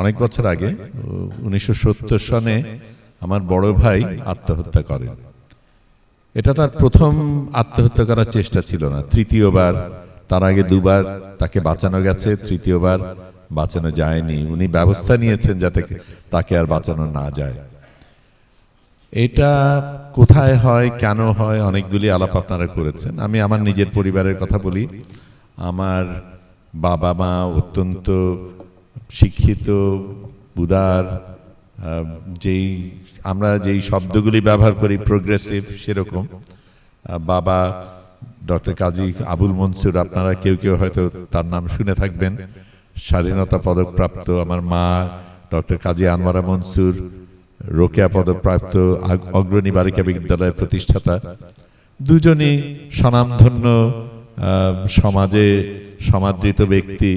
অনেক বছর আগে, উনিশশো সত্তর সনে আমার বড় ভাই আত্মহত্যা করেন। এটা তার প্রথম আত্মহত্যা করার চেষ্টা ছিল না। তৃতীয়বার, তার আগে দুবার তাকে বাঁচানো গেছে, তৃতীয়বার বাঁচানো যায়নি। উনি ব্যবস্থা নিয়েছেন যাতে তাকে আর বাঁচানো না যায়। এটা কোথায় হয়, কেন হয়, অনেকগুলি আলাপ আপনারা করেছেন। আমি আমার নিজের পরিবারের কথা বলি। আমার বাবা মা অত্যন্ত শিক্ষিত, উদার যেই আমরা যেই শব্দগুলি ব্যবহার করি প্রোগ্রেসিভ সেরকম। বাবা ডক্টর কাজী আবুল মনসুর, আপনারা কেউ কেউ হয়তো তার নাম শুনে থাকবেন। স্বাধীনতা পদকপ্রাপ্ত আমার মা ডক্টর কাজী আনোয়ারা মনসুর, রোকেয়া পদকপ্রাপ্ত অগ্রণী বালিকা বিদ্যালয়ের প্রতিষ্ঠাতা। দুজনই স্বনামধন্য সমাজে সমাদৃত ব্যক্তি।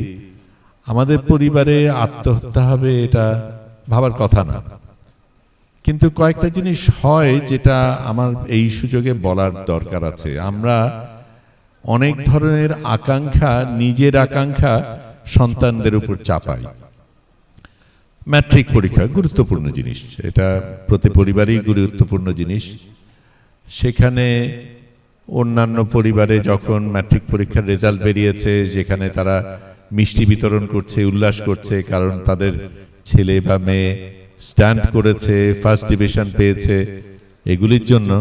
আমাদের পরিবারে আত্মহত্যা হবে এটা ভাবার কথা না। কিন্তু কয়েকটা জিনিস হয় যেটা আমার এই সুযোগে বলার দরকার আছে। আমরা অনেক ধরনের আকাঙ্ক্ষা নিজের আকাঙ্ক্ষা সন্তানদের উপর চাপাই। ম্যাট্রিক পরীক্ষা গুরুত্বপূর্ণ জিনিস। এটা প্রতি পরিবারেই গুরুত্বপূর্ণ জিনিস। সেখানে অন্যান্য পরিবারে যখন ম্যাট্রিক পরীক্ষার রেজাল্ট বেরিয়েছে যেখানে তারা মিষ্টি বিতরণ করছে, উল্লাস করছে, কারণ তাদের ছেলে বা মেয়ে স্ট্যান্ড করেছে, ফার্স্ট ডিভিশন পেয়েছে। এগুলির জন্য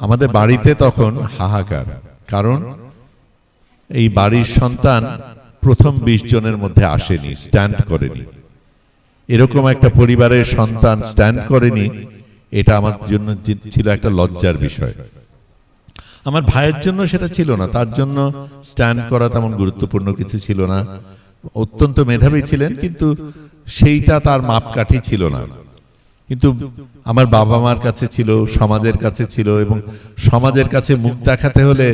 আমাদের বাড়িতে তখন হাহাকার, কারণ এই বাড়ির সন্তান প্রথম বিশ জনের মধ্যে আসেনি, স্ট্যান্ড করেনি। এরকম একটা পরিবারের সন্তান স্ট্যান্ড করেনি, এটা আমার জন্য ছিল একটা লজ্জার বিষয়। আমার ভাইয়ের জন্য সেটা ছিল না, তার জন্য স্ট্যান্ড করা তেমন গুরুত্বপূর্ণ কিছু ছিল না। অত্যন্ত মেধাবী ছিলেন, কিন্তু সেইটা তার মাপকাঠি ছিল না। কিন্তু আমার বাবা মার কাছে ছিল, সমাজের কাছে ছিল, এবং সমাজের কাছে মুখ দেখাতে হলে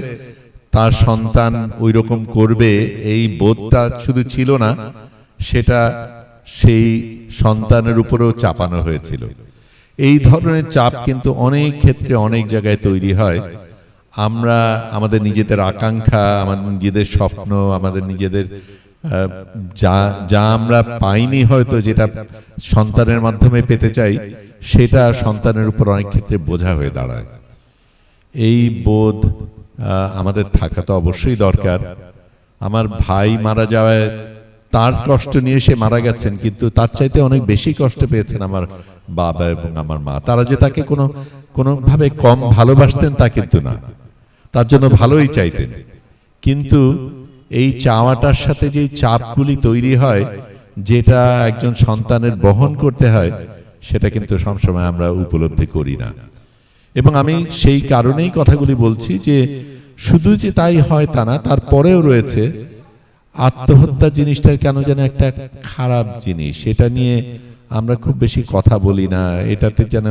তার সন্তান ওই রকম করবে, এই বোধটা শুধু ছিল না, সেটা সেই সন্তানের উপরেও চাপানো হয়েছিল। এই ধরনের চাপ কিন্তু অনেক ক্ষেত্রে অনেক জায়গায় তৈরি হয়। আমরা আমাদের নিজেদের আকাঙ্ক্ষা আমাদের নিজেদের স্বপ্ন, আমাদের নিজেদের যা যা আমরা পাইনি হয়তো যেটা সন্তানের মাধ্যমে পেতে চাই, সেটা সন্তানের উপর অনেক ক্ষেত্রে বোঝা হয়ে দাঁড়ায়। এই বোধ আমাদের থাকা তো অবশ্যই দরকার। আমার ভাই মারা যাওয়ায় তার কষ্ট নিয়ে সে মারা গেছেন, কিন্তু তার চাইতে অনেক বেশি কষ্ট পেয়েছেন আমার বাবা এবং আমার মা। তারা যে তাকে কোনো, কোনোভাবে কম ভালোবাসতেন তা কিন্তু না। তার জন্য ভালোই চাইতেন। কিন্তু এই চাওয়াটার সাথে যে চাপগুলি তৈরি হয় যেটা একজন সন্তানের বহন করতে হয় সেটা কিন্তু সবসময় আমরা উপলব্ধি করি না। এবং আমি সেই কারণেই কথাগুলি বলছি যে শুধু যে তাই হয় তা না তারপরেও রয়েছে আত্মহত্যা জিনিসটা কেন যেন একটা খারাপ জিনিস এটা নিয়ে আমরা খুব বেশি কথা বলি না। এটাতে যেন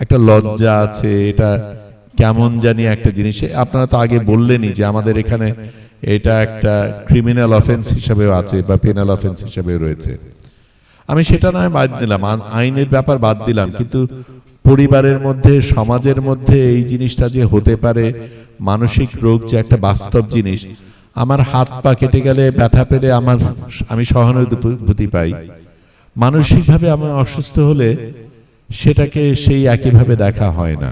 একটা লজ্জা আছে এটা কেমন জানি একটা জিনিস। আপনারা তো আগে বললেনই যে আমাদের এখানে এটা একটা ক্রিমিনাল অফেন্স হিসাবেও আছে বা পেনাল অফেন্স হিসাবেও রয়েছে। আমি সেটা নয় বাদ দিলাম আইনের ব্যাপার বাদ দিলাম, কিন্তু পরিবারের মধ্যে, সমাজের মধ্যে এই জিনিসটা যে হতে পারে, মানসিক রোগ যে একটা বাস্তব জিনিস, আমার হাত পা কেটে গেলে ব্যথা পেলে আমার আমি সহানুভূতি পাই। মানসিকভাবে আমি অসুস্থ হলে সেটাকে সেই একইভাবে দেখা হয় না।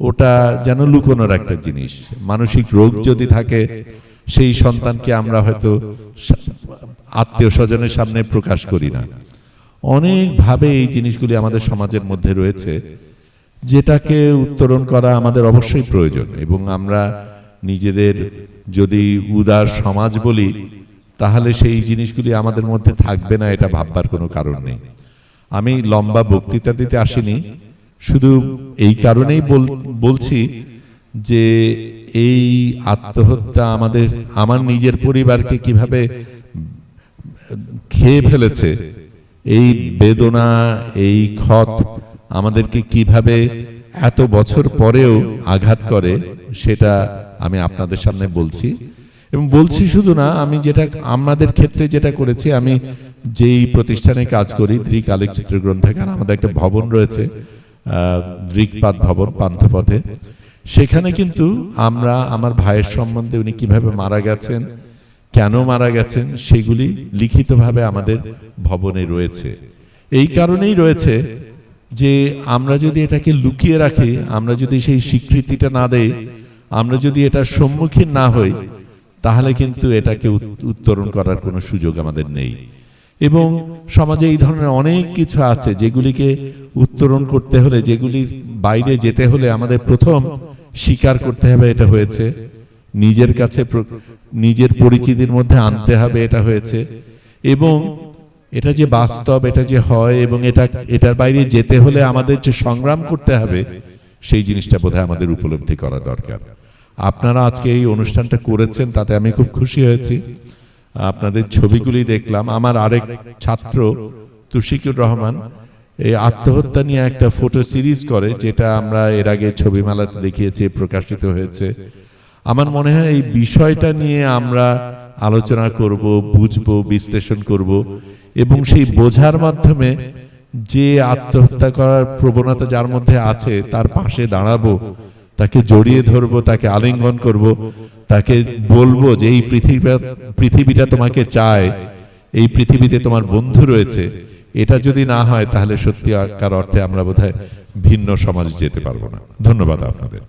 ওটা যেন লুকোনোর একটা জিনিস। মানসিক রোগ যদি থাকে, সেই সন্তানকে আমরা হয়তো আত্মীয় স্বজনের সামনে প্রকাশ করি না। অনেকভাবে এই জিনিসগুলি আমাদের সমাজের মধ্যে রয়েছে, যেটাকে উত্তরণ করা আমাদের অবশ্যই প্রয়োজন এবং আমরা নিজেদের যদি উদার সমাজ বলি, তাহলে সেই জিনিসগুলি আমাদের মধ্যে থাকবে না, এটা ভাববার কোনো কারণ নেই। আমি লম্বা বক্তৃতা দিতে আসিনি শুধু এই কারণেই বল- বলছি যে এই আত্মহত্যা আমাদের, আমার নিজের পরিবারকে কীভাবে খেয়ে ফেলেছে, এই বেদনা, এই ক্ষত আমাদেরকে কীভাবে এত বছর পরেও আঘাত করে, সেটা আমি আপনাদের সামনে বলছি। এবং বলছি শুধু না, আমি যেটা, আমাদের ক্ষেত্রে যেটা করেছি, আমি যেই প্রতিষ্ঠানে কাজ করি দৃক আলোকচিত্র গ্রন্থাগার আমাদের একটা ভবন রয়েছে। আহ, দৃকপাত ভবন পান্থপথে। সেখানে কিন্তু আমরা আমার ভাইয়ের সম্বন্ধে উনি কীভাবে মারা গেছেন কেন মারা গেছেন সেগুলি লিখিতভাবে আমাদের ভবনে রয়েছে। এই কারণেই রয়েছে যে আমরা যদি এটাকে লুকিয়ে রাখি আমরা যদি সেই স্বীকৃতিটা না দেই আমরা যদি এটার সম্মুখীন না হই তাহলে কিন্তু এটাকে উত- উত্তরণ করার কোনো সুযোগ আমাদের নেই। এবং সমাজে এই ধরনের অনেক কিছু আছে যেগুলিকে উত্তরণ করতে হলে, যেগুলির বাইরে যেতে হলে আমাদের প্রথম স্বীকার করতে হবে এটা হয়েছে। নিজের কাছে নিজের পরিচিতির মধ্যে আনতে হবে এটা হয়েছে। এবং এটা যে বাস্তব, এটা যে হয় এবং এটা, এটার বাইরে যেতে হলে আমাদের যে সংগ্রাম করতে হবে, সেই জিনিসটা বোধহয় আমাদের উপলব্ধি করা দরকার। আপনারা আজকে এই অনুষ্ঠানটা করেছেন, তাতে আমি খুব খুশি হয়েছি। আপনাদের ছবিগুলি দেখলাম। আমার আরেক ছাত্র, তুশিকুর রহমান, এই আত্মহত্যা নিয়ে একটা ফটো সিরিজ করে, যেটা আমরা এর আগে ছবি মেলাতে দেখিয়েছি, প্রকাশিত হয়েছে। আমার মনে হয় এই বিষয়টা নিয়ে আমরা আলোচনা করব, বুঝব, বিশ্লেষণ করব, এবং সেই বোঝার মাধ্যমে যে আত্মহত্যা করার প্রবণতা যার মধ্যে আছে, তার পাশে দাঁড়াবো, তাকে জড়িয়ে ধরবো, তাকে আলিঙ্গন করব তাকে বলব যে এই পৃথিবীটা পৃথিবীটা তোমাকে চায়, এই পৃথিবীতে তোমার বন্ধু রয়েছে। এটা যদি না হয়, তাহলে সত্যি কার অর্থে আমরা বোধহয় ভিন্ন সমাজে যেতে পারব না। ধন্যবাদ আপনাদের।